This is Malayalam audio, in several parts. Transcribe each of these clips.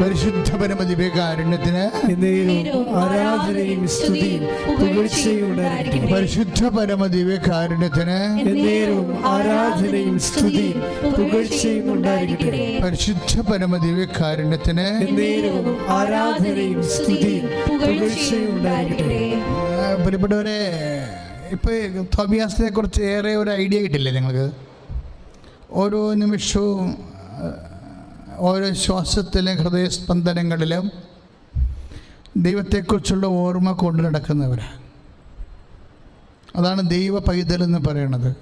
പരിശുദ്ധ എന്നേരും ആരാധനയും സ്തുതിയും പരിശുദ്ധ ആരാധനയും സ്തുതിയും പുകഴ്ചയും ഉണ്ടായിരിക്കട്ടെ. പരിശുദ്ധ ആരാധനയും സ്തുതിയും പുകഴ്ചയും ഉണ്ടായിരിക്കട്ടെ. ആ, പ്രിയപ്പെട്ടവരെ ഇപ്പൊ തോബിയാസിനെ കുറിച്ച് ഏറെ ഒരു ഐഡിയ കിട്ടില്ലേ നിങ്ങൾക്ക്? ഓരോ നിമിഷവും ഓരോ ശ്വാസത്തിലും ഹൃദയസ്പന്ദനങ്ങളിലും ദൈവത്തെക്കുറിച്ചുള്ള ഓർമ്മ കൊണ്ടു നടക്കുന്നവരാണ്. അതാണ് ദൈവ പൈതൽ എന്ന് പറയുന്നത്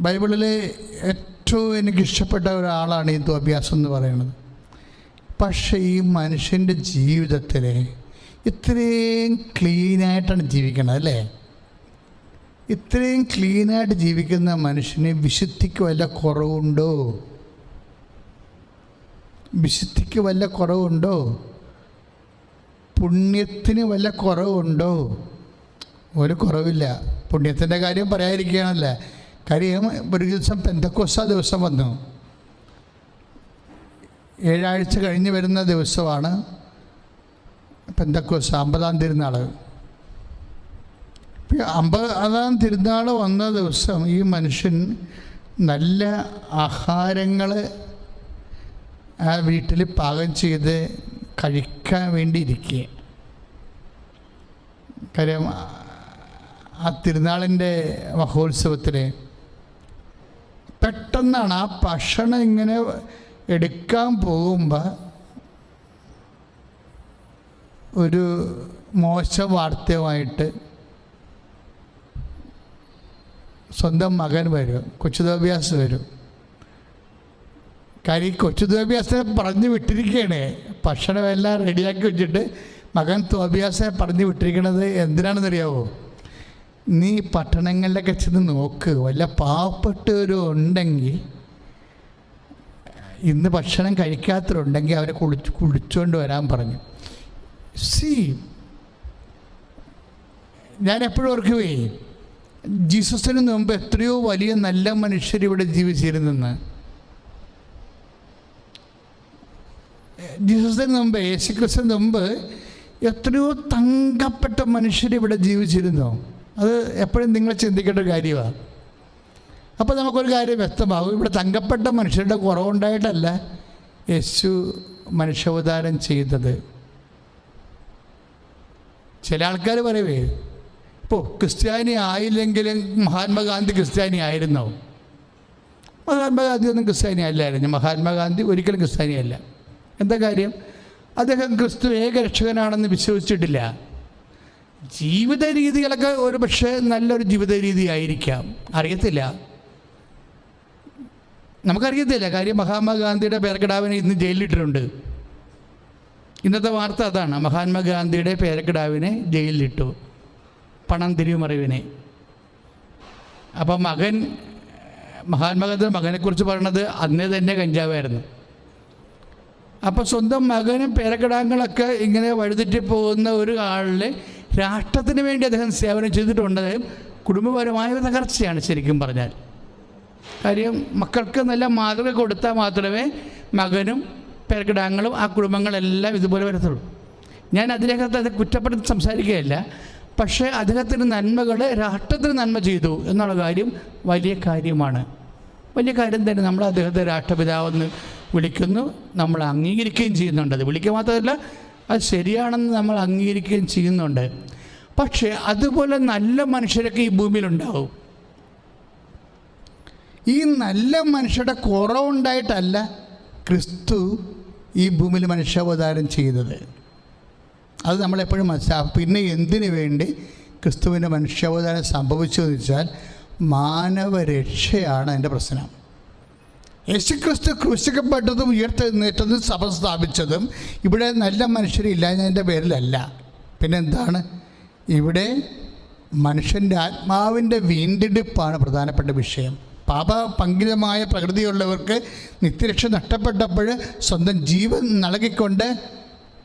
ബൈബിളിലെ ഏറ്റവും എനിക്കിഷ്ടപ്പെട്ട ഒരാളാണ് ഈ തോബിയാസ് എന്ന് പറയുന്നത് പക്ഷേ ഈ മനുഷ്യന്റെ ജീവിതത്തിൽ ഇത്രയും ക്ലീനായിട്ടാണ് ജീവിക്കണത് അല്ലേ? ഇത്രയും ക്ലീനായിട്ട് ജീവിക്കുന്ന മനുഷ്യനെ വിശുദ്ധിക്ക് വല്ല കുറവുണ്ടോ? വിശുദ്ധിക്ക് വല്ല കുറവുണ്ടോ? പുണ്യത്തിന് വല്ല കുറവുണ്ടോ? ഒരു കുറവില്ല. പുണ്യത്തിന്റെ കാര്യം പറയാതിരിക്കുകയാണല്ല? കാര്യം ഒരു ദിവസം പെന്തക്കോസ ദിവസം വന്നു. ഏഴാഴ്ച കഴിഞ്ഞ് വരുന്ന ദിവസമാണ് പെന്തക്കോസ അമ്പതാം തിരുനാൾ അമ്പതാം തിരുനാൾ വന്ന ദിവസം ഈ മനുഷ്യൻ നല്ല ആഹാരങ്ങൾ ആ വീട്ടിൽ പാകം ചെയ്ത് കഴിക്കാൻ വേണ്ടി ഇരിക്കുക കാര്യം ആ തിരുനാളിന്റെ മഹോത്സവത്തിൽ പെട്ടെന്നാണ് ആ ഭക്ഷണം ഇങ്ങനെ എടുക്കാൻ പോകുമ്പോൾ ഒരു മോശം വാർത്തയുമായിട്ട് സ്വന്തം മകൻ വരും കൊച്ചുദോഭ്യാസ് വരും. കാര്യം ഈ കൊച്ചു തോബിയാസിനെ പറഞ്ഞു വിട്ടിരിക്കുകയാണ് ഭക്ഷണമെല്ലാം റെഡിയാക്കി വെച്ചിട്ട് മകൻ തോബിയാസിനെ പറഞ്ഞു വിട്ടിരിക്കണത് എന്തിനാണെന്നറിയാവോ? നീ പട്ടണങ്ങളിലൊക്കെ ചെന്ന് നോക്ക്. വല്ല പാവപ്പെട്ടവരും ഉണ്ടെങ്കിൽ ഇന്ന് ഭക്ഷണം കഴിക്കാത്തവരുണ്ടെങ്കിൽ അവരെ കുളിച്ച് കുളിച്ചുകൊണ്ട് വരാൻ പറഞ്ഞു. സി ഞാൻ എപ്പോഴും ഓർക്കുവേ ജീസസിന് മുമ്പ് എത്രയോ വലിയ നല്ല മനുഷ്യർ ഇവിടെ ജീവിച്ചിരുന്നെന്ന്. ജീസസിന് മുമ്പ് യേശുക്രിസ്തുവിന് മുമ്പ് എത്രയോ തങ്കപ്പെട്ട മനുഷ്യർ ഇവിടെ ജീവിച്ചിരുന്നു. അത് എപ്പോഴും നിങ്ങൾ ചിന്തിക്കേണ്ട ഒരു കാര്യമാണ്. അപ്പോൾ നമുക്കൊരു കാര്യം വ്യക്തമാകും. ഇവിടെ തങ്കപ്പെട്ട മനുഷ്യരുടെ കുറവുണ്ടായിട്ടല്ല യേശു മനുഷ്യാവതാരം ചെയ്തത് ചില ആൾക്കാർ പറയുവേ ഇപ്പോൾ ക്രിസ്ത്യാനി ആയില്ലെങ്കിലും മഹാത്മാഗാന്ധി ക്രിസ്ത്യാനി ആയിരുന്നോ. മഹാത്മാഗാന്ധി ഒന്നും ക്രിസ്ത്യാനി അല്ലായിരുന്നു. മഹാത്മാഗാന്ധി ഒരിക്കലും ക്രിസ്ത്യാനി അല്ല. എന്താ കാര്യം? അദ്ദേഹം ക്രിസ്തു ഏകരക്ഷകനാണെന്ന് വിശ്വസിച്ചിട്ടില്ല. ജീവിത രീതികളൊക്കെ ഒരു പക്ഷേ നല്ലൊരു ജീവിത രീതി ആയിരിക്കാം അറിയത്തില്ല. നമുക്കറിയത്തില്ല. കാര്യം മഹാത്മാഗാന്ധിയുടെ പേരക്കിടാവിനെ ഇന്ന് ജയിലിലിട്ടിട്ടുണ്ട്. ഇന്നത്തെ വാർത്ത അതാണ്. മഹാത്മാഗാന്ധിയുടെ പേരക്കിടാവിനെ ജയിലിലിട്ടു. പണം തിരിവുമറിവിനെ അപ്പം മകൻ മഹാത്മാഗാന്ധിയുടെ മകനെക്കുറിച്ച് പറയണത് അന്നേ തന്നെ കഞ്ചാവായിരുന്നു. അപ്പോൾ സ്വന്തം മകനും പേരക്കിടാങ്ങളൊക്കെ ഇങ്ങനെ വഴുതിറ്റി പോകുന്ന ഒരു ആളിനെ രാഷ്ട്രത്തിന് വേണ്ടി അദ്ദേഹം സേവനം ചെയ്തിട്ടുണ്ട്. കുടുംബപരമായ ഒരു തകർച്ചയാണ് ശരിക്കും പറഞ്ഞാൽ. കാര്യം മക്കൾക്ക് നല്ല മാതൃക കൊടുത്താൽ മാത്രമേ മകനും പേരക്കിടാങ്ങളും ആ കുടുംബങ്ങളെല്ലാം ഇതുപോലെ വരത്തുള്ളൂ. ഞാൻ അതിനകത്ത് അത് കുറ്റപ്പെടുത്തി സംസാരിക്കുകയല്ല. പക്ഷേ അദ്ദേഹത്തിന് നന്മകൾ രാഷ്ട്രത്തിന് നന്മ ചെയ്തു എന്നുള്ള കാര്യം വലിയ കാര്യമാണ്. വലിയ കാര്യം തന്നെ നമ്മൾ അദ്ദേഹത്തെ രാഷ്ട്രപിതാവെന്ന് വിളിക്കുന്നു നമ്മൾ അംഗീകരിക്കുകയും ചെയ്യുന്നുണ്ട്. അത് വിളിക്കുക മാത്രമല്ല അത് ശരിയാണെന്ന് നമ്മൾ അംഗീകരിക്കുകയും ചെയ്യുന്നുണ്ട്. പക്ഷേ അതുപോലെ നല്ല മനുഷ്യരൊക്കെ ഈ ഭൂമിയിലുണ്ടാവും. ഈ നല്ല മനുഷ്യരുടെ കുറവുണ്ടായിട്ടല്ല ക്രിസ്തു ഈ ഭൂമിയിൽ മനുഷ്യാവതാരം ചെയ്തത്. അത് നമ്മളെപ്പോഴും മനസ്സിലാക്കും പിന്നെ എന്തിനു വേണ്ടി ക്രിസ്തുവിന്റെ മനുഷ്യാവതാരം സംഭവിച്ചു എന്ന് വെച്ചാൽ മാനവരക്ഷയാണ് അതിന്റെ പ്രശ്നം. യേശുക്രിസ്തു ക്രൂശിക്കപ്പെട്ടതും ഉയർത്തെഴുന്നേറ്റതും സഭ സ്ഥാപിച്ചതും ഇവിടെ നല്ല മനുഷ്യരില്ലാഞ്ഞതിന്റെ പേരിലല്ല. പിന്നെ എന്താണ് ഇവിടെ മനുഷ്യന്റെ ആത്മാവിന്റെ വീണ്ടെടുപ്പാണ് പ്രധാനപ്പെട്ട വിഷയം. പാപ പങ്കിതമായ പ്രകൃതിയുള്ളവർക്ക് നിത്യരക്ഷ നഷ്ടപ്പെട്ടപ്പോൾ സ്വന്തം ജീവൻ നൽകിക്കൊണ്ട്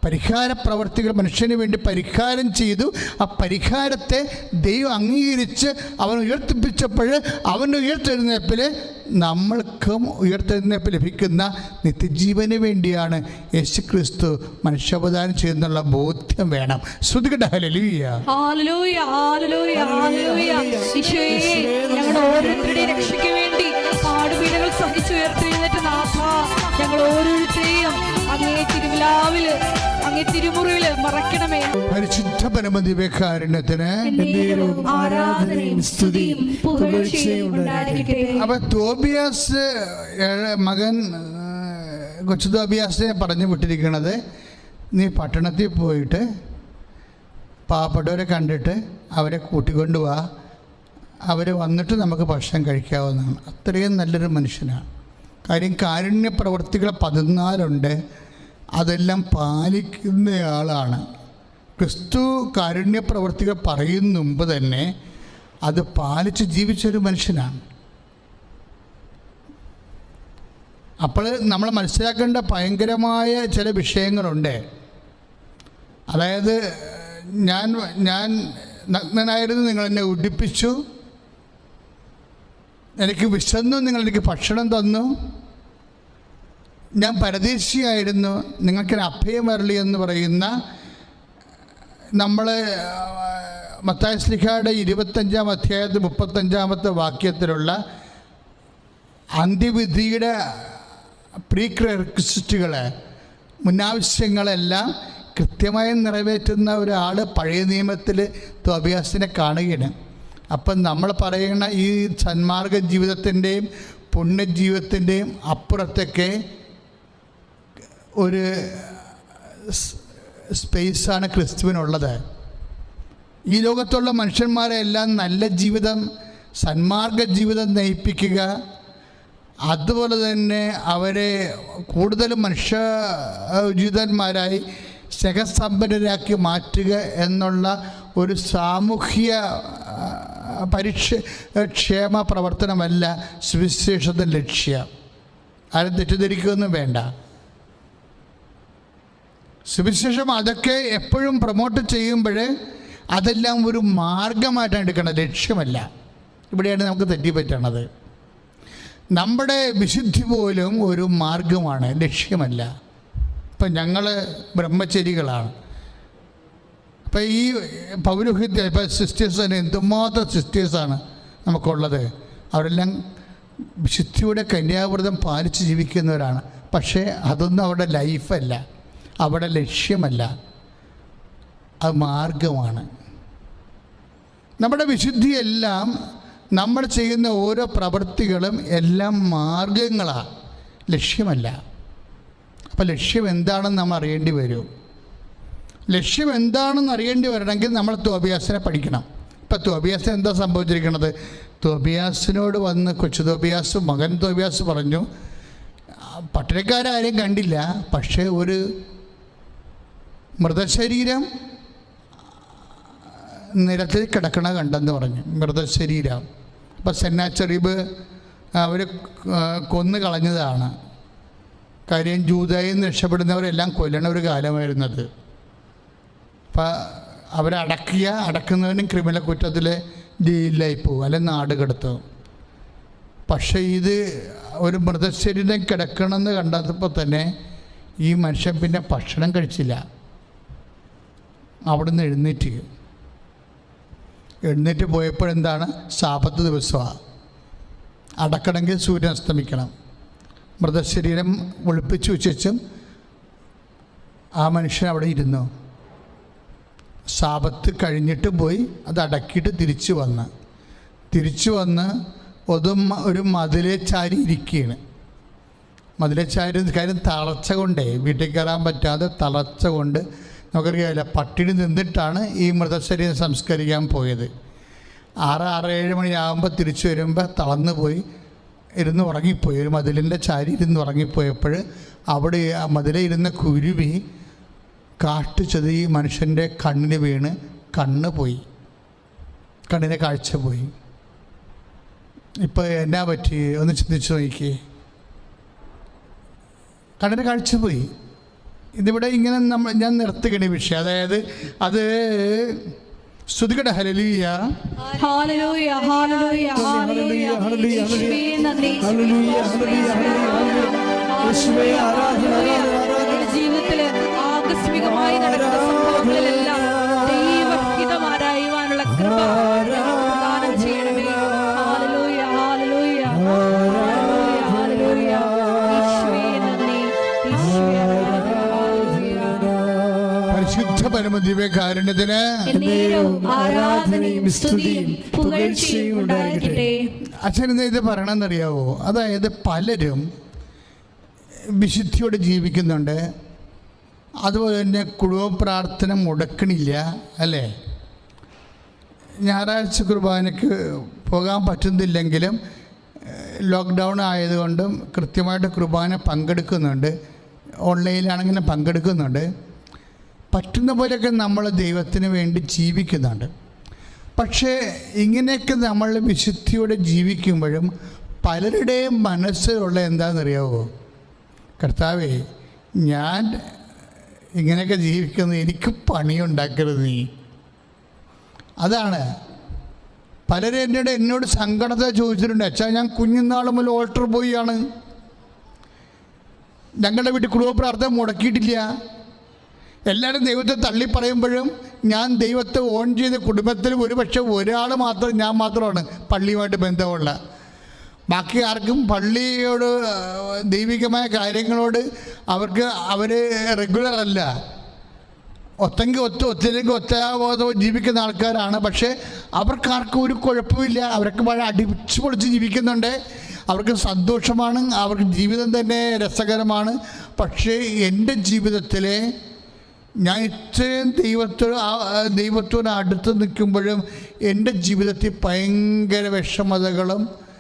പരിഹാര പ്രവർത്തികൾ മനുഷ്യന് വേണ്ടി പരിഹാരം ചെയ്തു. ആ പരിഹാരത്തെ ദൈവം അംഗീകരിച്ച് അവൻ ഉയർത്തിപ്പിച്ചപ്പോൾ അവന്റെ ഉയർത്തെഴുന്നേപ്പിൽ നമ്മൾക്കും ഉയർത്തെഴുന്നേപ്പ് ലഭിക്കുന്ന നിത്യജീവന് വേണ്ടിയാണ് യേശു ക്രിസ്തു മനുഷ്യാവതാരം ചെയ്യുന്നുള്ള ബോധ്യം വേണം. ശ്രുതികട ഹലലിയ ഹല്ലേലൂയ, ഹല്ലേലൂയ, ഹല്ലേലൂയ. ഈശോയെ, ഞങ്ങളുടെ ഓരോരുത്തരുടെയും രക്ഷയ്ക്ക് വേണ്ടി പാടുപീടുകൾ സഹിച്ചുയർത്തെഴുന്നേറ്റ നാഥ. ഞങ്ങൾ ഓരോരുത്തരെയും അങ്ങേ തിരുവിലാവിൽ അങ്ങേ തിരുമുറിയിൽ മറക്കണമേ പരിശുദ്ധ പരമദിവ്യകാരുണ്യത്തിന് ആരാധനയും സ്തുതിയും അപ്പൊ തോബിയാസ് മകൻ കൊച്ചു തോബിയാസിനെ പറഞ്ഞു വിട്ടിരിക്കണത് നീ പട്ടണത്തിൽ പോയിട്ട് പാവപ്പെട്ടവരെ കണ്ടിട്ട് അവരെ കൂട്ടിക്കൊണ്ടുപോവാ അവർ വന്നിട്ട് നമുക്ക് ഭക്ഷണം കഴിക്കാവുന്നതാണ്. അത്രയും നല്ലൊരു മനുഷ്യനാണ്. കാര്യം കാരുണ്യ പ്രവർത്തികൾ പതിനാലുണ്ട് അതെല്ലാം പാലിക്കുന്നയാളാണ്. ക്രിസ്തു കാരുണ്യ പ്രവർത്തികൾ പറയുന്ന മുമ്പ് തന്നെ അത് പാലിച്ച് ജീവിച്ചൊരു മനുഷ്യനാണ്. അപ്പോൾ നമ്മൾ മനസ്സിലാക്കേണ്ട ഭയങ്കരമായ ചില വിഷയങ്ങളുണ്ട്. അതായത് ഞാൻ ഞാൻ നഗ്നനായിരുന്നു നിങ്ങൾ എന്നെ ഉഡിപ്പിച്ചു എനിക്ക് വിശന്നു നിങ്ങൾ എനിക്ക് ഭക്ഷണം തന്നു. ഞാൻ പരദേശിയായിരുന്നു നിങ്ങൾക്ക് അഭയം വരളി എന്ന് പറയുന്ന നമ്മൾ മത്തായ സ്ലിഖയുടെ ഇരുപത്തഞ്ചാം അധ്യായത്തിൽ മുപ്പത്തഞ്ചാമത്തെ വാക്യത്തിലുള്ള അന്ത്യവിധിയുടെ പ്രീക്രിസിസ്റ്റുകൾ മുന്നാവശ്യങ്ങളെല്ലാം കൃത്യമായി നിറവേറ്റുന്ന ഒരാൾ പഴയ നിയമത്തിൽ തോബിയാസിനെ കാണുകയാണ്. അപ്പം നമ്മൾ പറയുന്ന ഈ സന്മാർഗ ജീവിതത്തിന്റെയും പുണ്യജീവിതത്തിന്റെയും അപ്പുറത്തൊക്കെ ഒരു സ്പേസാണ് ക്രിസ്തുവിനുള്ളത്. ഈ ലോകത്തുള്ള മനുഷ്യന്മാരെ എല്ലാം നല്ല ജീവിതം സന്മാർഗ ജീവിതം നയിപ്പിക്കുക അതുപോലെ തന്നെ അവരെ കൂടുതൽ മനുഷ്യ ഉചിതന്മാരായി സ്നേഹസമ്പന്നരാക്കി മാറ്റുക എന്നുള്ള ഒരു സാമൂഹ്യ പരിക്ഷേമ പരിക്ഷ ക്ഷേമ പ്രവർത്തനമല്ല സുവിശേഷത്തിന്റെ ലക്ഷ്യം. ആരും തെറ്റിദ്ധരിക്കുകയൊന്നും വേണ്ട. സുവിശേഷം അതൊക്കെ എപ്പോഴും പ്രൊമോട്ട് ചെയ്യുമ്പോൾ അതെല്ലാം ഒരു മാർഗമായിട്ടാണ് എടുക്കണം ലക്ഷ്യമല്ല. ഇവിടെയാണ് നമുക്ക് തെറ്റിപ്പറ്റണത്. നമ്മുടെ വിശുദ്ധി പോലും ഒരു മാർഗമാണ്. ലക്ഷ്യമല്ല. ഇപ്പം ഞങ്ങൾ ബ്രഹ്മചരികളാണ്. അപ്പം ഈ പൗരോഹിത്യ ഇപ്പം സിസ്റ്റേഴ്സ് തന്നെ എന്തുമാത്രം സിസ്റ്റേഴ്സാണ് നമുക്കുള്ളത്. അവരെല്ലാം ശുദ്ധിയുടെ കന്യാവ്രതം പാലിച്ച് ജീവിക്കുന്നവരാണ്. പക്ഷേ അതൊന്നും അവരുടെ ലൈഫല്ല അവരുടെ ലക്ഷ്യമല്ല. അത് മാർഗമാണ്. നമ്മുടെ വിശുദ്ധിയെല്ലാം നമ്മൾ ചെയ്യുന്ന ഓരോ പ്രവൃത്തികളും എല്ലാം മാർഗങ്ങളാണ് ലക്ഷ്യമല്ല. അപ്പം ലക്ഷ്യം എന്താണെന്ന് നമ്മൾ അറിയേണ്ടി വരും. ലക്ഷ്യം എന്താണെന്ന് അറിയേണ്ടി വരണമെങ്കിൽ നമ്മൾ തോബിയാസിനെ പഠിക്കണം. ഇപ്പം തോബിയാസിന് എന്താ സംഭവിച്ചിരിക്കുന്നത്? തോബിയാസിനോട് വന്ന് കൊച്ചു തോബിയാസ് മകൻ തോബിയാസ് പറഞ്ഞു പട്ടണക്കാരും കണ്ടില്ല പക്ഷേ ഒരു മൃതശരീരം നിലത്തിൽ കിടക്കണ കണ്ടെന്ന് പറഞ്ഞു. മൃതശരീരം. അപ്പം സെന്നാച്ചെറിബ് അവർ കൊന്നു കളഞ്ഞതാണ്. കാര്യം ജൂതായി രക്ഷപ്പെടുന്നവരെല്ലാം കൊല്ലണ ഒരു കാലമായിരുന്നത് അപ്പം അടക്കിയ അടക്കുന്നവനും ക്രിമിനൽ കുറ്റത്തിൽ ജയിലിലായി പോകും അല്ലെങ്കിൽ നാട് കടത്തും. പക്ഷേ ഇത് ഒരു മൃതശരീരം കിടക്കണമെന്ന് കണ്ടപ്പോൾ തന്നെ ഈ മനുഷ്യൻ പിന്നെ ഭക്ഷണം കഴിച്ചില്ല. അവിടുന്ന് എഴുന്നേറ്റ്. എഴുന്നേറ്റ് പോയപ്പോഴെന്താണ്? സാപത്ത് ദിവസമാണ് അടക്കണമെങ്കിൽ സൂര്യൻ അസ്തമിക്കണം. മൃതശരീരം ഒളിപ്പിച്ചു വെച്ചും ആ മനുഷ്യൻ അവിടെ ഇരുന്നു. സാപത്ത് കഴിഞ്ഞിട്ട് പോയി അത് അടക്കിയിട്ട് തിരിച്ചു വന്ന്. തിരിച്ചു വന്ന് ഒതും ഒരു മതിലെ ചാരി ഇരിക്കുകയാണ് മതിലെ ചാരി കാര്യം തളർച്ച കൊണ്ടേ വീട്ടിൽ കയറാൻ പറ്റാതെ തളർച്ച കൊണ്ട് നമുക്കറിയാമല്ലോ പട്ടിണി നിന്നിട്ടാണ് ഈ മൃതശരീരം സംസ്കരിക്കാൻ പോയത്. ആറ് ആറ് ഏഴ് മണിയാകുമ്പോൾ തിരിച്ചു വരുമ്പോൾ തളർന്നു പോയി ഇരുന്ന് ഉറങ്ങിപ്പോയി. ഒരു മതിലിന്റെ ചാരി ഇരുന്ന് ഉറങ്ങിപ്പോയപ്പോൾ അവിടെ ആ മതിലെ ഇരുന്ന കുരുവി കാട്ടുചത് ചതി മനുഷ്യന്റെ കണ്ണിന് വീണ് കണ്ണ് പോയി. കണ്ണിനെ കാഴ്ച പോയി. ഇപ്പോൾ എന്നാ പറ്റി? ഒന്ന് ചിന്തിച്ച് നോക്കിയേ. കണ്ണിന്റെ കാഴ്ച പോയി. ഇതിവിടെ ഇങ്ങനെ നമ്മൾ ഞാൻ നിർത്തുകയാണ് ഈ വിഷയം. അതായത് അത് ശ്രുതികട ഹലലിയ ഹല്ലേലൂയ ഹല്ലേലൂയ ഹല്ലേലൂയ ഹല്ലേലൂയ, യേശുവേ നന്ദി ഹല്ലേലൂയ, ഹല്ലേലൂയ, ഹല്ലേലൂയ. യേശുവേ, ആരാധന, നടക്കുന്ന സംഭവങ്ങളിലെല്ലാം ദൈവഹിതമാരായുവാനുള്ള കൃപ പ്രദാനം ചെയ്യണമേ. നന്ദി പരിശുദ്ധ ആരാധനയും സ്തുതിയും പുകഴ്ചയും അച്ഛൻ ഇന്ന് ഇത് പറയണമെന്നറിയാവോ? അതായത് പലരും വിശുദ്ധിയോടെ ജീവിക്കുന്നുണ്ട്. അതുപോലെ തന്നെ കുടുംബ പ്രാർത്ഥന മുടക്കണില്ല അല്ലേ? ഞായറാഴ്ച കുർബാനയ്ക്ക് പോകാൻ പറ്റുന്നില്ലെങ്കിലും ലോക്ക്ഡൗൺ ആയതുകൊണ്ടും കൃത്യമായിട്ട് കുർബാന പങ്കെടുക്കുന്നുണ്ട്. ഓൺലൈനിലാണെങ്കിലും പങ്കെടുക്കുന്നുണ്ട്. പറ്റുന്ന പോലെയൊക്കെ നമ്മൾ ദൈവത്തിന് വേണ്ടി ജീവിക്കുന്നുണ്ട്. പക്ഷേ ഇങ്ങനെയൊക്കെ നമ്മൾ വിശുദ്ധിയോടെ ജീവിക്കുമ്പോഴും പലരുടെയും മനസ്സിലുള്ള എന്താണെന്നറിയാവോ? കർത്താവേ ഞാൻ ഇങ്ങനെയൊക്കെ ജീവിക്കുന്നത് എനിക്ക് പണിയുണ്ടാക്കരുത് നീ. അതാണ്. പലരും എന്നോട് എന്നോട് സങ്കടത്തെ ചോദിച്ചിട്ടുണ്ട്. അച്ഛാ ഞാൻ കുഞ്ഞുനാൾ മുതൽ ഓൾട്ടർ ആണ് ഞങ്ങളുടെ വീട്ടിൽ കുടുംബ പ്രാർത്ഥന മുടക്കിയിട്ടില്ല. എല്ലാവരും ദൈവത്തെ തള്ളി പറയുമ്പോഴും ഞാൻ ദൈവത്തെ ഓൺ ചെയ്ത കുടുംബത്തിൽ ഒരുപക്ഷെ ഒരാൾ മാത്രം ഞാൻ മാത്രമാണ് പള്ളിയുമായിട്ട് ബന്ധമുള്ള. ബാക്കി ആർക്കും പള്ളിയോട് ദൈവികമായ കാര്യങ്ങളോട് അവർക്ക് അവർ റെഗുലർ അല്ല. ഒത്തെങ്കിൽ ഒത്ത് ഒത്തില്ലെങ്കിൽ ഒത്താവാതെ ജീവിക്കുന്ന ആൾക്കാരാണ്. പക്ഷേ അവർക്കാർക്കും ഒരു കുഴപ്പമില്ല. അവർക്ക് വളരെ അടിച്ചു പൊളിച്ച് ജീവിക്കുന്നുണ്ട്. അവർക്ക് സന്തോഷമാണ്. അവർക്ക് ജീവിതം തന്നെ രസകരമാണ്. പക്ഷേ എന്റെ ജീവിതത്തിലെ ഞാൻ ഇത്രയും ദൈവത്തോട് ദൈവത്തോട് അടുത്ത് നിൽക്കുമ്പോഴും എന്റെ ജീവിതത്തിൽ ഭയങ്കര വിഷമതകളും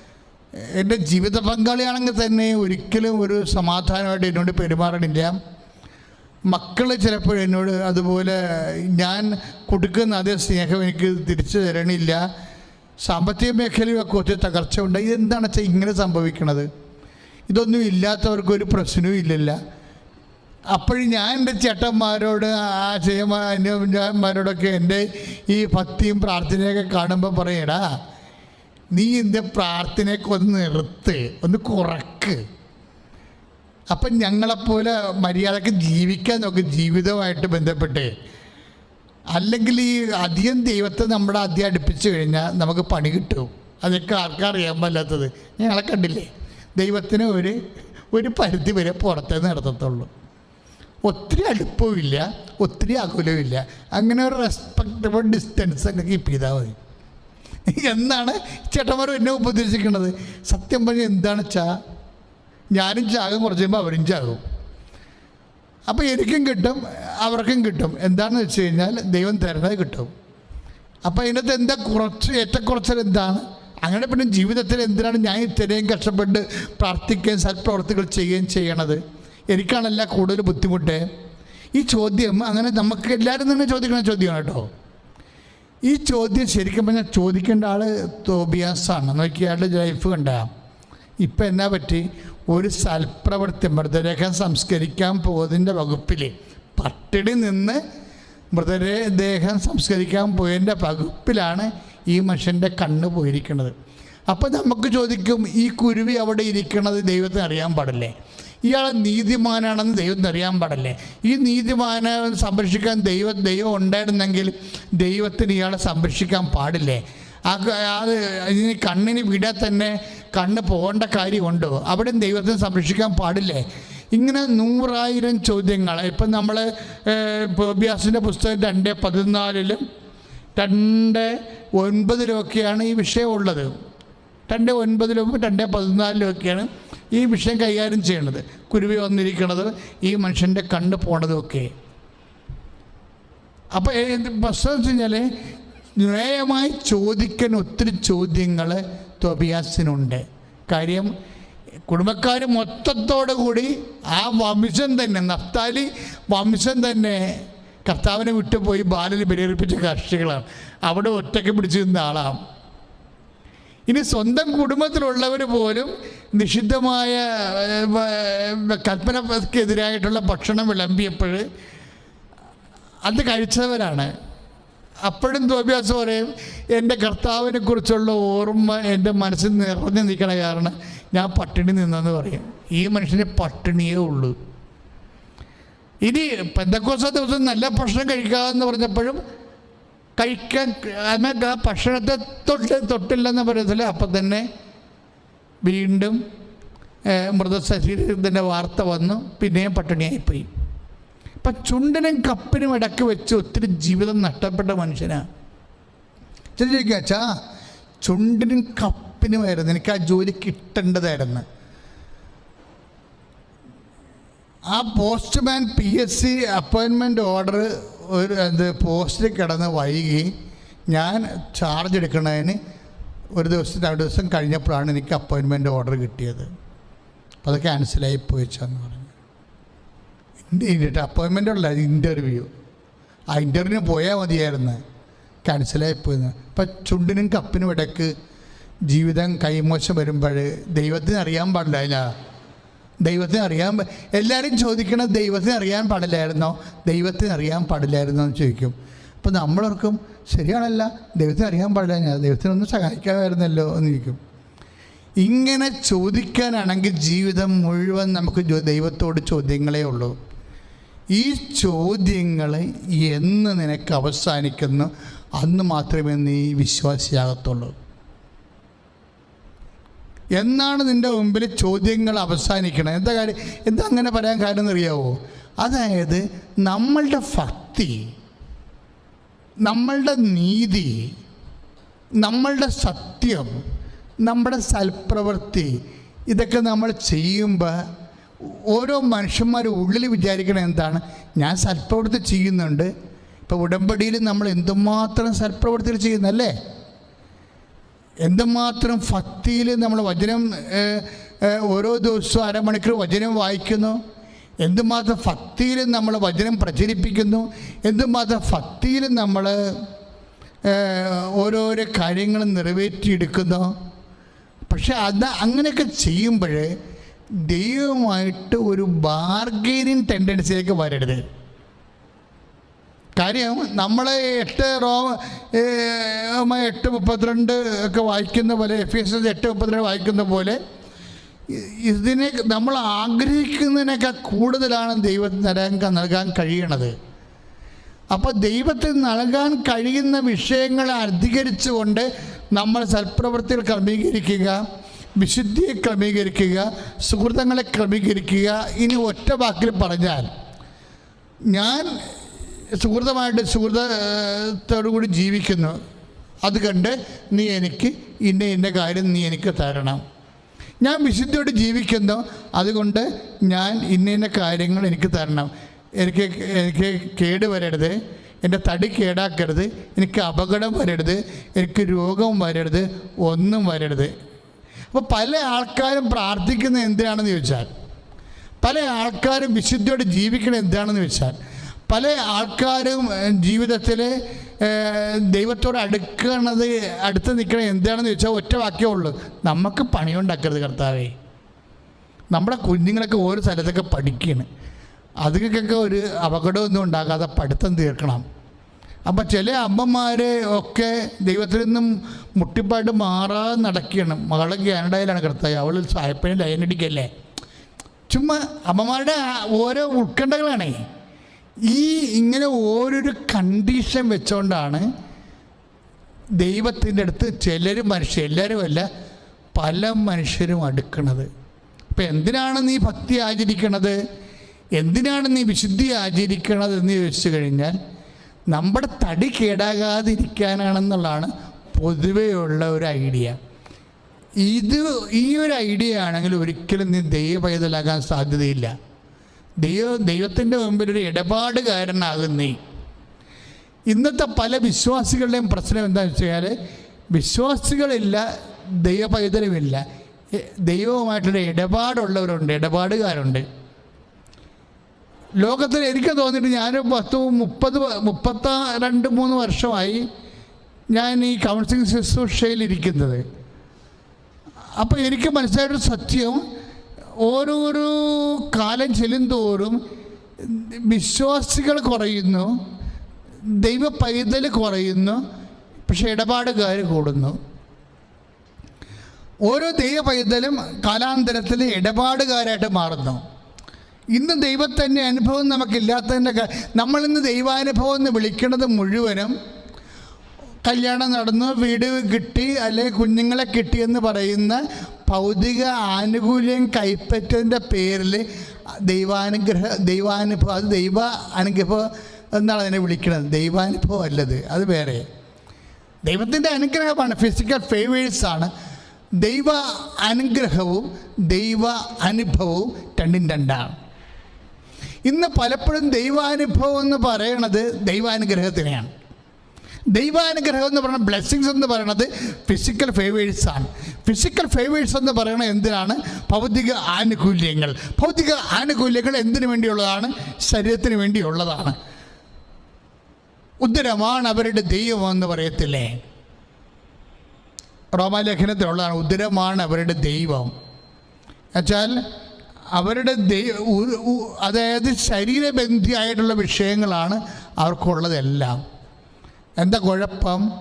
എന്റെ ജീവിത പങ്കാളിയാണെങ്കിൽ തന്നെ ഒരിക്കലും ഒരു സമാധാനമായിട്ട് എന്നോട് പെരുമാറണില്ല. മക്കൾ ചിലപ്പോൾ എന്നോട് അതുപോലെ ഞാൻ കൊടുക്കുന്ന അതേ സ്നേഹം എനിക്ക് തിരിച്ചു തരണില്ല. സാമ്പത്തിക മേഖലയൊക്കെ ഒത്തിരി തകർച്ച ഉണ്ട്. ഇതെന്താണ് വെച്ചാൽ ഇങ്ങനെ സംഭവിക്കണത്? ഇതൊന്നും ഇല്ലാത്തവർക്ക് ഒരു പ്രശ്നവും ഇല്ലല്ല. അപ്പോഴും ഞാൻ എന്റെ ചേട്ടന്മാരോട് ആ ചേമാരോടൊക്കെ എന്റെ ഈ ഭക്തിയും പ്രാർത്ഥനയൊക്കെ കാണുമ്പോൾ പറയടാ നീ എന്റെ പ്രാർത്ഥനയൊക്കെ ഒന്ന് നിർത്ത് ഒന്ന് കുറക്ക്. അപ്പം ഞങ്ങളെപ്പോലെ മര്യാദയ്ക്ക് ജീവിക്കാൻ നോക്ക് ജീവിതവുമായിട്ട് ബന്ധപ്പെട്ട്. അല്ലെങ്കിൽ ഈ അധികം ദൈവത്തെ നമ്മുടെ അധികം അടുപ്പിച്ച് കഴിഞ്ഞാൽ നമുക്ക് പണി കിട്ടും. അതൊക്കെ ആർക്കറിയാൻ പറ്റാത്തത് ഞങ്ങളെ കണ്ടില്ലേ? ദൈവത്തിന് ഒരു ഒരു പരിധി വരെ പുറത്തേ നടത്തത്തുള്ളൂ. ഒത്തിരി അടുപ്പവുമില്ല ഒത്തിരി അകുലവുമില്ല. അങ്ങനെ ഒരു റെസ്പെക്റ്റബിൾ ഡിസ്റ്റൻസ് ഒക്കെ കീപ്പ് ചെയ്താൽ മതി. എന്നാണ് ചേട്ടന്മാർ എന്നെ ഉപദേശിക്കുന്നത്? സത്യം പറഞ്ഞാൽ എന്താണ് ചാ? ഞാനും ചാകും കുറച്ച് കഴിയുമ്പോൾ അവരും ചാകും. അപ്പോൾ എനിക്കും കിട്ടും അവർക്കും കിട്ടും. എന്താണെന്ന് വെച്ച് കഴിഞ്ഞാൽ ദൈവം തരുന്നത് കിട്ടും. അപ്പോൾ ഇതിനകത്ത് എന്താ കുറച്ച് ഏറ്റക്കുറച്ചൽ എന്താണ്? അങ്ങനെ പിന്നെ ജീവിതത്തിൽ എന്തിനാണ് ഞാൻ ഇത്രയും കഷ്ടപ്പെട്ട് പ്രാർത്ഥിക്കുകയും സൽപ്രവർത്തികൾ ചെയ്യുകയും ചെയ്യണത്? എനിക്കാണല്ല കൂടുതൽ ബുദ്ധിമുട്ട്. ഈ ചോദ്യം അങ്ങനെ നമുക്ക് എല്ലാവരും തന്നെ ചോദിക്കുന്ന ചോദ്യമാണ് കേട്ടോ. ഈ ചോദ്യം ശരിക്കും പറഞ്ഞാൽ ചോദിക്കേണ്ട ആൾ തോബിയാസാണ്. നോക്കി അയാളുടെ ലൈഫ് കണ്ട. ഇപ്പം എന്നാ പറ്റി? ഒരു സൽപ്രവൃത്തി മൃതദേഹം സംസ്കരിക്കാൻ പോയതിന്റെ വകുപ്പിൽ പട്ടിണി നിന്ന് മൃതദേഹം സംസ്കരിക്കാൻ പോയതിന്റെ വകുപ്പിലാണ് ഈ മനുഷ്യന്റെ കണ്ണ് പോയിരിക്കുന്നത്. അപ്പോൾ നമുക്ക് ചോദിക്കും ഈ കുരുവി അവിടെ ഇരിക്കുന്നത് ദൈവത്തിന് അറിയാൻ പാടില്ലേ? ഇയാൾ നീതിമാനാണെന്ന് ദൈവത്തിന് അറിയാൻ പാടില്ലേ? ഈ നീതിമാനെ സംരക്ഷിക്കാൻ ദൈവം ദൈവം ഉണ്ടായിരുന്നെങ്കിൽ ദൈവത്തിന് ഇയാളെ സംരക്ഷിക്കാൻ പാടില്ലേ? ആ അത് ഇനി കണ്ണിന് വിടാൻ തന്നെ കണ്ണ് പോകേണ്ട കാര്യമുണ്ടോ? അവിടെ ദൈവത്തിന് സംരക്ഷിക്കാൻ പാടില്ലേ? ഇങ്ങനെ നൂറായിരം ചോദ്യങ്ങൾ. ഇപ്പം നമ്മൾ ബോബിയാസിന്റെ പുസ്തകം രണ്ട് പതിനാലിലും രണ്ട് ഒൻപതിലുമൊക്കെയാണ് ഈ വിഷയമുള്ളത് രണ്ട് ഒൻപതിലും രണ്ട് പതിനാലിലും ഒക്കെയാണ് ഈ വിഷയം കൈകാര്യം ചെയ്യണത് കുരുവി വന്നിരിക്കണത് ഈ മനുഷ്യന്റെ കണ്ണ് പോണതൊക്കെ. അപ്പോൾ പ്രശ്നം വെച്ച് കഴിഞ്ഞാൽ ന്യായമായി ചോദിക്കാൻ ഒത്തിരി ചോദ്യങ്ങൾ തൊബിയാസിനുണ്ട്. കാര്യം കുടുംബക്കാർ മൊത്തത്തോടു കൂടി ആ വംശം തന്നെ നഫ്താലി വംശം തന്നെ കർത്താവിനെ വിട്ടുപോയി ബാലിൽ പരിഹരിപ്പിച്ച കർഷികളാണ് അവിടെ ഒറ്റയ്ക്ക് പിടിച്ചു നിന്ന ആളാണ്. ഇനി സ്വന്തം കുടുംബത്തിലുള്ളവർ പോലും നിഷിദ്ധമായ കൽപ്പനക്കെതിരായിട്ടുള്ള ഭക്ഷണം വിളമ്പിയപ്പോൾ അത് കഴിച്ചവരാണ്. അപ്പോഴും തോബിയാസ് പറയും എന്റെ കർത്താവിനെ കുറിച്ചുള്ള ഓർമ്മ എന്റെ മനസ്സിൽ നിറഞ്ഞു നിൽക്കണ കാരണം ഞാൻ പട്ടിണി നിന്നെന്ന് പറയും. ഈ മനുഷ്യന് പട്ടിണിയേ ഉള്ളൂ. ഇനി പെന്തക്കോസ ദിവസം നല്ല ഭക്ഷണം കഴിക്കാമെന്ന് പറഞ്ഞപ്പോഴും കഴിക്കാൻ ഭക്ഷണത്തെ തൊട്ട് തൊട്ടില്ലെന്ന് പറയത്തില്ല അപ്പം തന്നെ വീണ്ടും മൃതശരീരത്തിന്റെ വാർത്ത വന്നു പിന്നെയും പട്ടിണിയായിപ്പോയി. ഇപ്പം ചുണ്ടിനും കപ്പിനും ഇടയ്ക്ക് വെച്ച് ഒത്തിരി ജീവിതം നഷ്ടപ്പെട്ട മനുഷ്യനാണ് ചിലർക്ക് അച്ഛാ ചുണ്ടിനും കപ്പിനുമായിരുന്നു എനിക്ക് ആ ജോലി കിട്ടേണ്ടതായിരുന്നു. ആ പോസ്റ്റ്മാൻ പി എസ് സി അപ്പോയിൻമെന്റ് ഓർഡർ ഒരു എന്ത് പോസ്റ്റിൽ കിടന്ന് വൈകി ഞാൻ ചാർജ് എടുക്കുന്നതിന് ഒരു ദിവസം രണ്ട് ദിവസം കഴിഞ്ഞപ്പോഴാണ് എനിക്ക് അപ്പോയിൻമെന്റ് ഓർഡർ കിട്ടിയത്. അപ്പോൾ അത് ക്യാൻസലായി പോയിച്ചെന്ന് പറഞ്ഞു. ഇന്റെ അപ്പോയിൻമെന്റ് ഉള്ള ഇന്റർവ്യൂ ആ ഇന്റർവ്യൂവിന് പോയാൽ മതിയായിരുന്നു. ക്യാൻസലായി പോയിരുന്നു അപ്പം ചുണ്ടിനും കപ്പിനും ഇടയ്ക്ക് ജീവിതം കൈമോശം വരുമ്പോൾ ദൈവത്തിന് അറിയാൻ പാടില്ല ദൈവത്തിന് അറിയാൻ എല്ലാവരും ചോദിക്കണം ദൈവത്തെ അറിയാൻ പാടില്ലായിരുന്നോ? ദൈവത്തെ അറിയാൻ പാടില്ലായിരുന്നോ എന്ന് ചോദിക്കും. അപ്പോൾ നമ്മളോർക്കും ശരിയാണല്ല ദൈവത്തെ അറിയാൻ പാടില്ല ഞാൻ ദൈവത്തിനൊന്നും സഹായിക്കാമായിരുന്നല്ലോ എന്ന് ചോദിക്കും. ഇങ്ങനെ ചോദിക്കാനാണെങ്കിൽ ജീവിതം മുഴുവൻ നമുക്ക് ദൈവത്തോട് ചോദ്യങ്ങളേ ഉള്ളൂ. ഈ ചോദ്യങ്ങൾ എന്ന് നിനക്ക് അവസാനിക്കുന്നു അന്ന് മാത്രമേ നീ വിശ്വാസിയാകത്തുള്ളൂ. എന്നാണ് നിന്റെ മുമ്പിൽ ചോദ്യങ്ങൾ അവസാനിക്കണം? എന്താ കാര്യം? എന്താ അങ്ങനെ പറയാൻ കാര്യം എന്നറിയാവോ? അതായത് നമ്മളുടെ ഭക്തി നമ്മളുടെ നീതി നമ്മളുടെ സത്യം നമ്മുടെ സൽപ്രവൃത്തി ഇതൊക്കെ നമ്മൾ ചെയ്യുമ്പോൾ ഓരോ മനുഷ്യന്മാരും ഉള്ളിൽ വിചാരിക്കണം എന്താണ്? ഞാൻ സൽപ്രവൃത്തി ചെയ്യുന്നുണ്ട്. ഇപ്പോൾ ഉടമ്പടിയിൽ നമ്മൾ എന്തുമാത്രം സൽപ്രവൃത്തികൾ ചെയ്യുന്നല്ലേ എന്തുമാത്രം ഭക്തിയിൽ നമ്മൾ വചനം ഓരോ ദിവസവും അരമണിക്കൂർ വചനം വായിക്കുന്നു? എന്തുമാത്രം ഭക്തിയിൽ നമ്മൾ വചനം പ്രചരിപ്പിക്കുന്നു? എന്തുമാത്രം ഭക്തിയിൽ നമ്മൾ ഓരോരോ കാര്യങ്ങൾ നിറവേറ്റിയെടുക്കുന്നു? പക്ഷെ അത് അങ്ങനെയൊക്കെ ചെയ്യുമ്പോൾ ദൈവമായിട്ട് ഒരു ബാർഗെയിനിങ് ടെൻഡൻസിയിലേക്ക് വരരുത്. കാര്യം നമ്മൾ എട്ട് റോമ എട്ട് മുപ്പത്തിരണ്ട് ഒക്കെ വായിക്കുന്ന പോലെ എഫ് എസ് എസ് എട്ട് മുപ്പത്തിരണ്ട് വായിക്കുന്ന പോലെ ഇതിനെ നമ്മൾ ആഗ്രഹിക്കുന്നതിനൊക്കെ കൂടുതലാണ് ദൈവത്തിന് തരാൻ നൽകാൻ കഴിയണത്. അപ്പോൾ ദൈവത്തിന് നൽകാൻ കഴിയുന്ന വിഷയങ്ങളെ അധികരിച്ചുകൊണ്ട് നമ്മൾ സൽപ്രവൃത്തികൾ ക്രമീകരിക്കുക വിശുദ്ധിയെ ക്രമീകരിക്കുക സുഹൃത്തങ്ങളെ ക്രമീകരിക്കുക ഇനി ഒറ്റ വാക്കിൽ പറഞ്ഞാൽ ഞാൻ സുഹൃത്തമായിട്ട് സുഹൃതത്തോടുകൂടി ജീവിക്കുന്നു. അത് കണ്ട് നീ എനിക്ക് ഇന്ന ഇന്ന കാര്യം നീ എനിക്ക് തരണം. ഞാൻ വിശുദ്ധിയോട് ജീവിക്കുന്നു. അതുകൊണ്ട് ഞാൻ ഇന്ന ഇന്ന കാര്യങ്ങൾ എനിക്ക് തരണം. എനിക്ക് എനിക്ക് കേട് വരരുത്. എന്റെ തടി കേടാക്കരുത്. എനിക്ക് അപകടം വരരുത്. എനിക്ക് രോഗം വരരുത്. ഒന്നും വരരുത്. അപ്പോൾ പല ആൾക്കാരും പ്രാർത്ഥിക്കുന്നത് എന്തിനാണെന്ന് ചോദിച്ചാൽ പല ആൾക്കാരും വിശുദ്ധിയോട് ജീവിക്കണം എന്താണെന്ന് വെച്ചാൽ പല ആൾക്കാരും ജീവിതത്തിൽ ദൈവത്തോട് അടുക്കണത് അടുത്ത് നിൽക്കണത് എന്താണെന്ന് ചോദിച്ചാൽ ഒറ്റ വാക്യമേ ഉള്ളൂ. നമുക്ക് പണിയുണ്ടാക്കരുത് കർത്താവേ. നമ്മുടെ കുഞ്ഞുങ്ങളൊക്കെ ഓരോ സ്ഥലത്തൊക്കെ പഠിക്കുകയാണ് അതുങ്ങൾക്കൊക്കെ ഒരു അപകടമൊന്നും ഉണ്ടാകാതെ പഠിത്തം തീർക്കണം. അപ്പം ചില അമ്മമാർ ഒക്കെ ദൈവത്തിൽ നിന്നും മുട്ടിപ്പാട്ട് മാറാതെ നടക്കുകയാണ്. മകളെ കാനഡയിലാണ് കർത്താവ്. അവൾ സായപ്പനെ ലൈനടിക്കല്ലേ ചുമ്മാ അമ്മമാരുടെ ഓരോ ഉത്കണ്ഠകളാണേ. ഈ ഇങ്ങനെ ഓരോരു കണ്ടീഷൻ വെച്ചുകൊണ്ടാണ് ദൈവത്തിന്റെ അടുത്ത് ചിലർ മനുഷ്യർ എല്ലാവരും അല്ല പല മനുഷ്യരും അടുക്കണത്. അപ്പം എന്തിനാണ് നീ ഭക്തി ആചരിക്കണത്? എന്തിനാണ് നീ വിശുദ്ധി ആചരിക്കണത് എന്ന് ചോദിച്ചു കഴിഞ്ഞാൽ നമ്മുടെ തടി കേടാകാതിരിക്കാനാണെന്നുള്ളതാണ് പൊതുവെയുള്ള ഒരു ഐഡിയ. ഇത് ഈ ഒരു ഐഡിയ ആണെങ്കിൽ ഒരിക്കലും നീ ദൈവ പൈതലാകാൻ സാധ്യതയില്ല. ദൈവ ദൈവത്തിന്റെ മുമ്പിൽ ഒരു ഇടപാടുകാരനാകും ഇന്നത്തെ പല വിശ്വാസികളുടെയും പ്രശ്നം എന്താണെന്ന് വെച്ച് കഴിഞ്ഞാൽ വിശ്വാസികളില്ല ദൈവപൈതലുമില്ല ദൈവവുമായിട്ടുള്ള ഇടപാടുള്ളവരുണ്ട് ഇടപാടുകാരുണ്ട്. ലോകത്തിൽ എനിക്ക് തോന്നിയിട്ട് ഞാൻ പത്ത് മുപ്പത് മുപ്പത്ത രണ്ട് മൂന്ന് വർഷമായി ഞാൻ ഈ കൗൺസിലിംഗ് ശുശ്രൂഷയിൽ ഇരിക്കുന്നത് അപ്പോൾ എനിക്ക് മനസ്സിലായൊരു സത്യം ഓരോരോ കാലം ചെല്ലുന്തോറും വിശ്വാസികൾ കുറയുന്നു ദൈവ പൈതൽ കുറയുന്നു പക്ഷെ ഇടപാടുകാർ കൂടുന്നു. ഓരോ ദൈവ പൈതലും കാലാന്തരത്തിൽ ഇടപാടുകാരായിട്ട് മാറുന്നു. ഇന്ന് ദൈവത്തിന്റെ അനുഭവം നമുക്കില്ലാത്തതിന്റെ നമ്മളിന്ന് ദൈവാനുഭവം എന്ന് വിളിക്കുന്നത് മുഴുവനും കല്യാണം നടന്നു വീട് കിട്ടി അല്ലെങ്കിൽ കുഞ്ഞുങ്ങളെ കിട്ടിയെന്ന് പറയുന്ന ഭൗതിക ആനുകൂല്യം കൈപ്പറ്റതിന്റെ പേരിൽ ദൈവാനുഗ്രഹ ദൈവാനുഭവം അത് ദൈവ അനുഗ്രഹം എന്നാണ് അതിനെ വിളിക്കുന്നത്. ദൈവാനുഭവം അല്ലത് അത് വേറെ. ദൈവത്തിന്റെ അനുഗ്രഹമാണ് ഫിസിക്കൽ ഫേവേഴ്സാണ് ദൈവ അനുഗ്രഹവും ദൈവ അനുഭവവും രണ്ടും രണ്ടാണ്. ഇന്ന് പലപ്പോഴും ദൈവാനുഭവം എന്ന് പറയണത് ദൈവാനുഗ്രഹത്തിനെയാണ്. ദൈവാനുഗ്രഹം എന്ന് പറയുന്നത് ബ്ലെസ്സിങ്സ് എന്ന് പറയുന്നത് ഫിസിക്കൽ ഫേവേഴ്സ് ആണ്. ഫിസിക്കൽ ഫേവേഴ്സ് എന്ന് പറയുന്നത് എന്തിനാണ്? ഭൗതിക ആനുകൂല്യങ്ങൾ. ഭൗതിക ആനുകൂല്യങ്ങൾ എന്തിനു വേണ്ടിയുള്ളതാണ്? ശരീരത്തിന് വേണ്ടിയുള്ളതാണ്. ഉദരമാണ് അവരുടെ ദൈവം എന്ന് പറയത്തില്ലേ? റോമാലേഖനത്തിലുള്ളതാണ് ഉദരമാണ് അവരുടെ ദൈവം. എന്നുവെച്ചാൽ അവരുടെ ദൈവം അതായത് ശരീരബന്ധിയായിട്ടുള്ള വിഷയങ്ങളാണ് അവർക്കുള്ളതെല്ലാം. എന്താ കുഴപ്പം?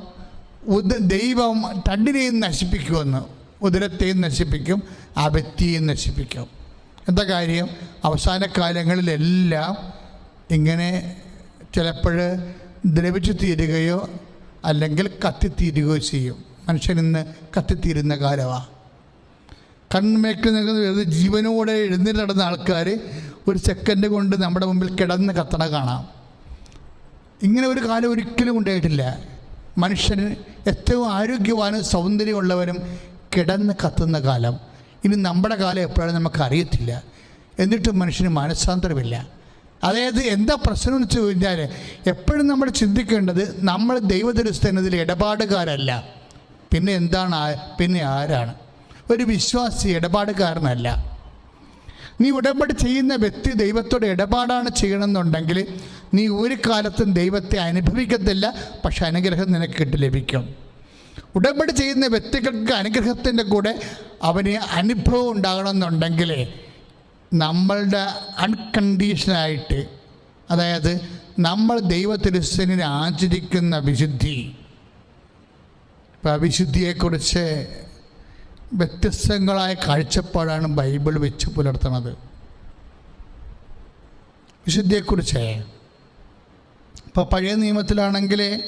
ഉദ ദൈവം രണ്ടിനെയും നശിപ്പിക്കുമെന്ന്. ഉദരത്തെയും നശിപ്പിക്കും ആ വ്യക്തിയെയും നശിപ്പിക്കും. എന്താ കാര്യം? അവസാന കാലങ്ങളിലെല്ലാം ഇങ്ങനെ ചിലപ്പോൾ ദ്രവിച്ചു തീരുകയോ അല്ലെങ്കിൽ കത്തിത്തീരുകയോ ചെയ്യും. മനുഷ്യൻ ഇന്ന് കത്തിത്തീരുന്ന കാലമാണ് കൺമേക്കിൽ നിൽക്കുന്ന ജീവനോടെ എഴുന്നേറ്റ് നടന്ന ആൾക്കാർ ഒരു സെക്കൻഡ് കൊണ്ട് നമ്മുടെ മുമ്പിൽ കിടന്ന് കത്തണ കാണാം. ഇങ്ങനെ ഒരു കാലം ഒരിക്കലും ഉണ്ടായിട്ടില്ല. മനുഷ്യന് ഏറ്റവും ആരോഗ്യവാനും സൗന്ദര്യമുള്ളവനും കിടന്ന് കത്തുന്ന കാലം. ഇനി നമ്മുടെ കാലം എപ്പോഴാണ് നമുക്ക് അറിയത്തില്ല. എന്നിട്ടും മനുഷ്യന് മനസ്സാന്തരമില്ല അതായത് എന്താ പ്രശ്നം എന്ന് വെച്ച് കഴിഞ്ഞാൽ എപ്പോഴും നമ്മൾ ചിന്തിക്കേണ്ടത് നമ്മൾ ദൈവദുരസ്ഥനത്തിൽ ഇടപാടുകാരല്ല. പിന്നെ എന്താണ് പിന്നെ ആരാണ്? ഒരു വിശ്വാസി ഇടപാടുകാരനല്ല. നീ ഉടമ്പടി ചെയ്യുന്ന വ്യക്തി ദൈവത്തോട് ഇടപാടാണ് ചെയ്യണമെന്നുണ്ടെങ്കിൽ നീ ഒരു കാലത്തും ദൈവത്തെ അനുഭവിക്കത്തില്ല പക്ഷെ അനുഗ്രഹം നിനക്ക് കിട്ടി ലഭിക്കും. ഉടമ്പടി ചെയ്യുന്ന വ്യക്തികൾക്ക് അനുഗ്രഹത്തിന്റെ കൂടെ അവന് അനുഭവം ഉണ്ടാകണമെന്നുണ്ടെങ്കിൽ നമ്മളുടെ അൺകണ്ടീഷനായിട്ട് അതായത് നമ്മൾ ദൈവത്തിരുസനിനെ ആചരിക്കുന്ന വിശുദ്ധി ഇപ്പം വിശുദ്ധിയെക്കുറിച്ച് വ്യത്യസ്തങ്ങളായ കാഴ്ചപ്പാടാണ് ബൈബിൾ വെച്ച് പുലർത്തുന്നത്. വിശുദ്ധിയെക്കുറിച്ച് ഇപ്പോൾ പഴയ നിയമത്തിലാണെങ്കിൽ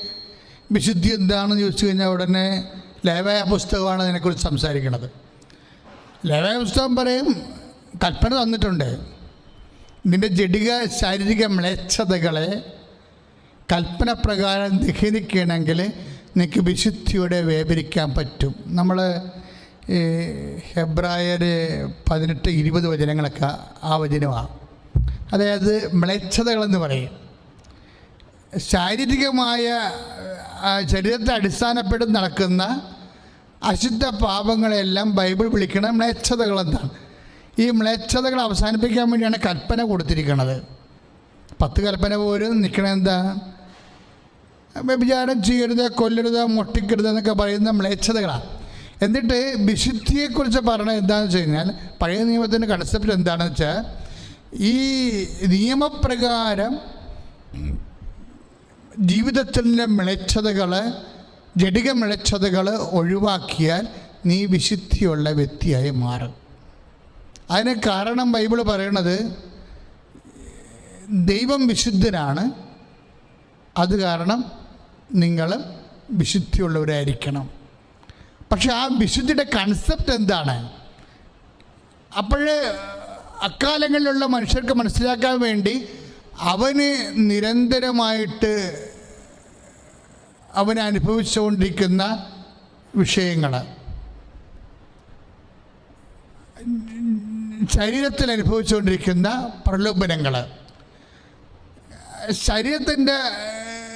വിശുദ്ധി എന്താണെന്ന് ചോദിച്ചു കഴിഞ്ഞാൽ ഉടനെ ലേവായ പുസ്തകമാണ് അതിനെക്കുറിച്ച് സംസാരിക്കുന്നത് ലേവായ പുസ്തകം പറയും കൽപ്പന തന്നിട്ടുണ്ട്. നിന്റെ ജഡിക ശാരീരിക മ്ലേച്ഛതകളെ കൽപ്പന പ്രകാരം ദഹിനിക്കണമെങ്കിൽ നിനക്ക് വിശുദ്ധിയോടെ വേപരിക്കാൻ പറ്റും. നമ്മൾ ഹെബ്രായർ പതിനെട്ട് ഇരുപത് വചനങ്ങളൊക്കെ ആ വചനമാണ് അതായത് മ്ലേച്ഛതകളെന്ന് പറയും. ശാരീരികമായ ശരീരത്തെ അടിസ്ഥാനപ്പെട്ട് നടക്കുന്ന അശുദ്ധ പാപങ്ങളെല്ലാം ബൈബിൾ വിളിക്കണ മ്ലേച്ഛതകളെന്നാണ് ഈ മ്ലേച്ഛതകൾ അവസാനിപ്പിക്കാൻ വേണ്ടിയാണ് കൽപ്പന കൊടുത്തിരിക്കുന്നത് പത്ത് കൽപ്പന പോലും നിൽക്കണ എന്താ? വ്യഭിചാരം ചെയ്യരുത് കൊല്ലരുത് മുട്ടിക്കരുത് എന്നൊക്കെ പറയുന്ന മ്ലേച്ഛതകളാണ്. എന്നിട്ട് വിശുദ്ധിയെക്കുറിച്ച് പറയണത് എന്താണെന്ന് വെച്ച് കഴിഞ്ഞാൽ പഴയ നിയമത്തിന്റെ കൺസെപ്റ്റ് എന്താണെന്ന് വെച്ചാൽ ഈ നിയമപ്രകാരം ജീവിതത്തിന്റെ മിളച്ചതകൾ ജടിക മിളച്ചതകൾ ഒഴിവാക്കിയാൽ നീ വിശുദ്ധിയുള്ള വ്യക്തിയായി മാറും. അതിന് കാരണം ബൈബിൾ പറയണത് ദൈവം വിശുദ്ധനാണ്. അത് കാരണം നിങ്ങൾ വിശുദ്ധിയുള്ളവരായിരിക്കണം. പക്ഷെ ആ വിശുദ്ധിയുടെ കൺസെപ്റ്റ് എന്താണ്? അപ്പോഴേ അക്കാലങ്ങളിലുള്ള മനുഷ്യർക്ക് മനസ്സിലാക്കാൻ വേണ്ടി അവന് നിരന്തരമായിട്ട് അവൻ അനുഭവിച്ചുകൊണ്ടിരിക്കുന്ന വിഷയങ്ങൾ ശരീരത്തിൽ അനുഭവിച്ചുകൊണ്ടിരിക്കുന്ന പ്രലോഭനങ്ങൾ ശരീരത്തിന്റെ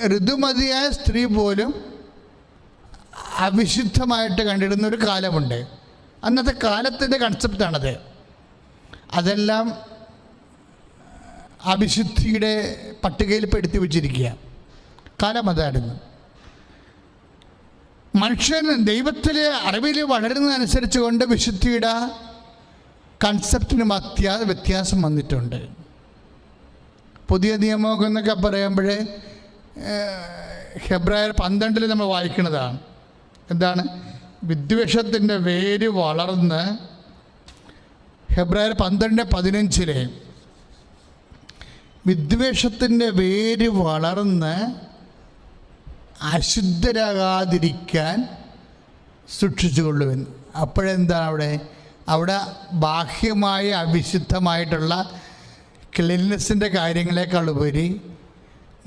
ഋതുമതിയായ സ്ത്രീ പോലും അവിശുദ്ധമായിട്ട് കണ്ടിടുന്ന ഒരു കാലമുണ്ട്. അന്നത്തെ കാലത്തിന്റെ കൺസെപ്റ്റാണത് അതെല്ലാം അവിശുദ്ധിയുടെ പട്ടികയിൽ പെടുത്തി വച്ചിരിക്കുക. കാലം അതായിരുന്നു. മനുഷ്യൻ ദൈവത്തിലെ അറിവിൽ വളരുന്നതനുസരിച്ച് കൊണ്ട് വിശുദ്ധിയുടെ കൺസെപ്റ്റിന് അത്യാ വ്യത്യാസം വന്നിട്ടുണ്ട്. പുതിയ നിയമമൊക്കെ എന്നൊക്കെ പറയുമ്പോൾ ഹെബ്രായർ പന്ത്രണ്ടിൽ നമ്മൾ വായിക്കുന്നതാണ്. എന്താണ്? വിദ്വേഷത്തിന്റെ വേര് വളർന്ന് ഹെബ്രായർ പന്ത്രണ്ട് പതിനഞ്ചിലെ വിദ്വേഷത്തിന്റെ വേര് വളർന്ന് അശുദ്ധരാകാതിരിക്കാൻ സൂക്ഷിച്ചുകൊള്ളുവൻ. അപ്പോഴെന്താണ് അവിടെ? അവിടെ ബാഹ്യമായ അവിശുദ്ധമായിട്ടുള്ള ക്ലീൻനെസ്സിന്റെ കാര്യങ്ങളെക്കാൾ ഉപരി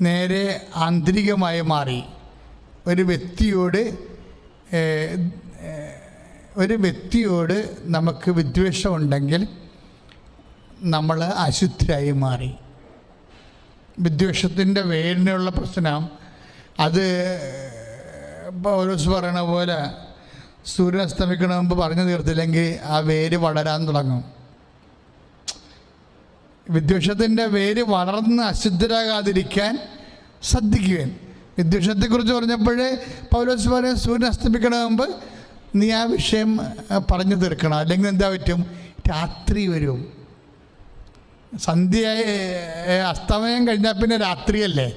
നേരെ ആന്തരികമായി മാറി. ഒരു വ്യക്തിയോട് ഒരു വ്യക്തിയോട് നമുക്ക് വിദ്വേഷമുണ്ടെങ്കിൽ നമ്മൾ അശുദ്ധരായി മാറി. വിദ്വേഷത്തിന്റെ വേരിനുള്ള പ്രശ്നം. അത് പൗലോസ് പറയണ പോലെ സൂര്യൻ അസ്തമിക്കണ മുമ്പ് പറഞ്ഞു തീർത്തില്ലെങ്കിൽ ആ വേര് വളരാൻ തുടങ്ങും. വിദ്വേഷത്തിന്റെ വേര് വളർന്ന് അശുദ്ധരാകാതിരിക്കാൻ ശ്രദ്ധിക്കുക വിദ്വേഷത്തെക്കുറിച്ച് പറഞ്ഞപ്പോൾ പൗലോസ് പറയും സൂര്യൻ അസ്തമിക്കണ മുമ്പ് നീ ആ വിഷയം പറഞ്ഞു തീർക്കണം. അല്ലെങ്കിൽ എന്താ പറ്റും? രാത്രി വരും. സന്ധ്യ അസ്തമയം കഴിഞ്ഞാൽ പിന്നെ രാത്രിയല്ലേ?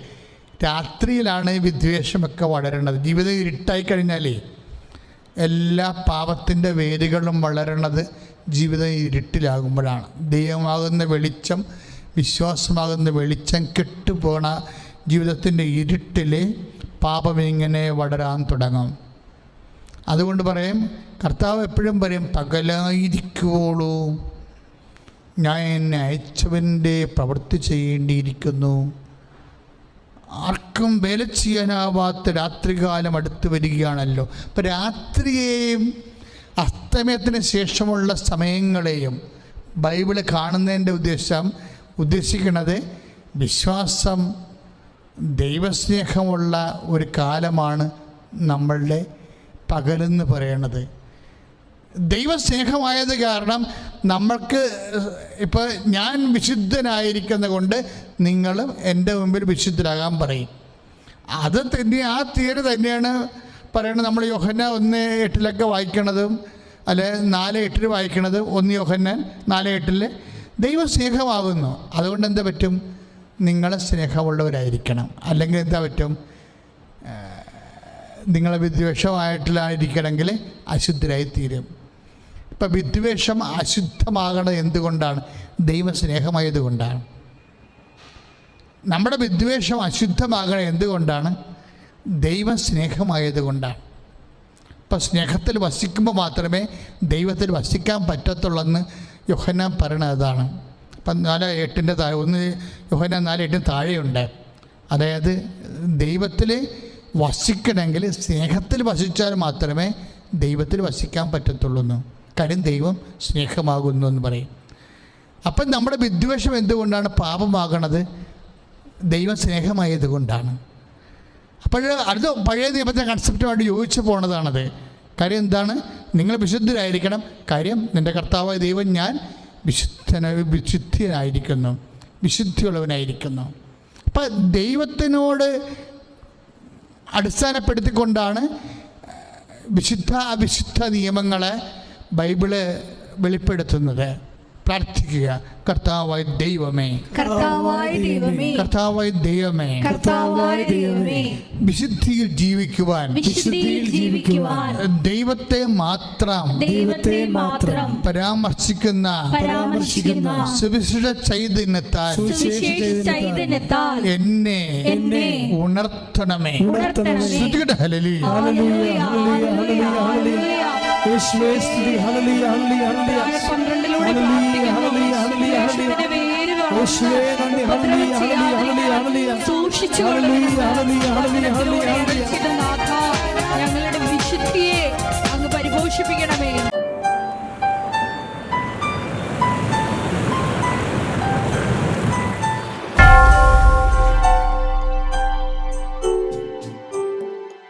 രാത്രിയിലാണ് വിദ്വേഷമൊക്കെ വളരേണ്ടത് ജീവിതം ഇരുട്ടായി കഴിഞ്ഞാലേ എല്ലാ പാപത്തിന്റെ വേരുകളും വളരണത് ജീവിതം ഇരുട്ടിലാകുമ്പോഴാണ്. ദൈവമാകുന്ന വെളിച്ചം വിശ്വാസമാകുന്ന വെളിച്ചം കെട്ടുപോണ ജീവിതത്തിന്റെ ഇരുട്ടിൽ പാപം ഇങ്ങനെ വളരാൻ തുടങ്ങും. അതുകൊണ്ട് പറയും കർത്താവ് എപ്പോഴും പറയും പകലായിരിക്കുവോളൂ. ഞാൻ എന്നെ അയച്ചവന്റെ പ്രവൃത്തി ചെയ്യേണ്ടിയിരിക്കുന്നു. ആർക്കും വേല ചെയ്യാനാവാത്ത രാത്രികാലം അടുത്ത് വരികയാണല്ലോ. അപ്പം രാത്രിയെയും അസ്തമയത്തിന് ശേഷമുള്ള സമയങ്ങളെയും ബൈബിൾ കാണുന്നതിന്റെ ഉദ്ദേശം ഉദ്ദേശിക്കുന്നത് വിശ്വാസം ദൈവസ്നേഹമുള്ള ഒരു കാലമാണ് നമ്മളുടെ പകലെന്ന് പറയണത്. ദൈവസ്നേഹമായത് കാരണം നമ്മൾക്ക് ഇപ്പോൾ ഞാൻ വിശുദ്ധനായിരിക്കുന്ന കൊണ്ട് നിങ്ങളും എന്റെ മുമ്പിൽ വിശുദ്ധരാകാൻ പറയും. അത് തന്നെ ആ തിയറി തന്നെയാണ് പറയുന്നത് നമ്മൾ യോഹന്ന ഒന്ന് എട്ടിലൊക്കെ വായിക്കണതും അല്ലെ നാല് എട്ടിൽ വായിക്കണത് ഒന്ന് യോഹന്നാൻ നാല് എട്ടിൽ ദൈവസ്നേഹമാകുന്നു അതുകൊണ്ട് എന്താ പറ്റും? നിങ്ങളെ സ്നേഹമുള്ളവരായിരിക്കണം. അല്ലെങ്കിൽ എന്താ പറ്റും? നിങ്ങളെ വിദ്വേഷമായിട്ടില്ലായിരിക്കണമെങ്കിൽ അശുദ്ധരായി തീരും ഇപ്പം വിദ്വേഷം അശുദ്ധമാകണത് എന്തുകൊണ്ടാണ്? ദൈവസ്നേഹമായതുകൊണ്ടാണ്. നമ്മുടെ വിദ്വേഷം അശുദ്ധമാകണത് എന്തുകൊണ്ടാണ്? ദൈവസ്നേഹമായതുകൊണ്ടാണ്. ഇപ്പം സ്നേഹത്തിൽ വസിക്കുമ്പോൾ മാത്രമേ ദൈവത്തിൽ വസിക്കാൻ പറ്റത്തുള്ളെന്ന് യോഹന്നാൻ പറയണത് അതാണ്. ഇപ്പം നാല് എട്ടിന്റെ താഴെ ഒന്ന് യുഹന നാല് എട്ടിന് താഴെയുണ്ട്. അതായത് ദൈവത്തിൽ വസിക്കണമെങ്കിൽ സ്നേഹത്തിൽ വസിച്ചാൽ മാത്രമേ ദൈവത്തിൽ വസിക്കാൻ പറ്റത്തുള്ളൂ കാര്യം ദൈവം സ്നേഹമാകുന്നു എന്ന് പറയും. അപ്പം നമ്മുടെ വിദ്വേഷം എന്തുകൊണ്ടാണ് പാപമാകണത്? ദൈവം സ്നേഹമായത് കൊണ്ടാണ് അപ്പോൾ അത് പഴയ ദൈവത്തെ കൺസെപ്റ്റുമായിട്ട് യോജിച്ച് പോണതാണത്. കാര്യം എന്താണ്? നിങ്ങൾ വിശുദ്ധരായിരിക്കണം. കാര്യം നിന്റെ കർത്താവായ ദൈവം ഞാൻ വിശുദ്ധന വിശുദ്ധിയായിരിക്കുന്നു വിശുദ്ധിയുള്ളവനായിരിക്കുന്നു. അപ്പം ദൈവത്തിനോട് അടിസ്ഥാനപ്പെടുത്തിക്കൊണ്ടാണ് വിശുദ്ധ അവിശുദ്ധ നിയമങ്ങളെ ബൈബിൾ വെളിപ്പെടുത്തുന്നത്. പ്രാർത്ഥിക്കുക. കർത്താവായ ദൈവമേ. കർത്താവായ ദൈവമേ. വിശുദ്ധിയിൽ ജീവിക്കുവാൻ. വിശുദ്ധിയിൽ ജീവിക്കുവാൻ. ദൈവത്തെ മാത്രം. ദൈവത്തെ മാത്രം. പരാമർശിക്കുന്ന. പരാമർശിക്കുന്ന. സുവിശിഷ്ട ചൈതന്യത്താൽ. എന്നെ എന്നെ ഉണർത്തണമേ. ഉണർത്തണമേ. ഹലലി ഹലലി ഹല്ലേലൂയ, ഹല്ലേലൂയ, സൂക്ഷിച്ചു ഞങ്ങളുടെ വിശുദ്ധിയെ അങ്ങ് പരിപോഷിപ്പിക്കണമേ